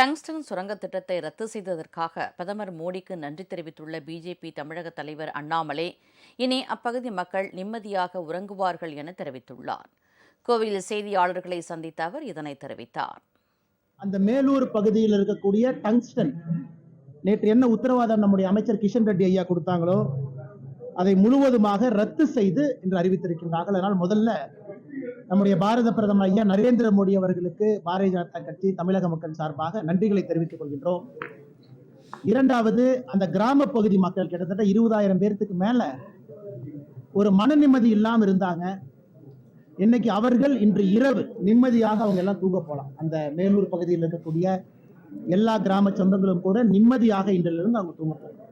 Tungsten சுரங்க திட்டத்தை ரத்து செய்ததற்காக பிரதமர் மோடிக்கு நன்றி தெரிவித்துள்ள பிஜேபி தமிழக தலைவர் அண்ணாமலை இனி அப்பகுதி மக்கள் நிம்மதியாக உறங்குவார்கள் என தெரிவித்துள்ளார். கோவையில் செய்தியாளர்களை சந்தித்த அவர் இதனை தெரிவித்தார். அந்த மேலூர் பகுதியில் இருக்கக்கூடிய டங்ஸ்டன் நேற்று என்ன உத்தரவாதம் நம்முடைய அமைச்சர் கிஷன் ரெட்டி ஐயா கொடுத்தாங்களோ அதை முழுவதுமாக ரத்து செய்து என்று அறிவித்திருக்கின்றார்கள். அதனால் முதல்ல நம்முடைய பாரத பிரதமர் ஐயா நரேந்திர மோடி அவர்களுக்கு பாரதிய ஜனதா கட்சி தமிழக மக்கள் சார்பாக நன்றிகளை தெரிவித்துக் கொள்கின்றோம். இரண்டாவது அந்த கிராம பகுதி மக்கள் கிட்டத்தட்ட இருபதாயிரம் பேர்த்துக்கு மேல ஒரு மன நிம்மதி இல்லாம இருந்தாங்க. இன்னைக்கு அவர்கள் இன்று இரவு நிம்மதியாக அவங்க எல்லாம் தூங்க போலாம். அந்த மேலூர் பகுதியில் இருக்கக்கூடிய எல்லா கிராம சொந்தங்களும் கூட நிம்மதியாக இன்றிலிருந்து அவங்க தூங்க போகலாம்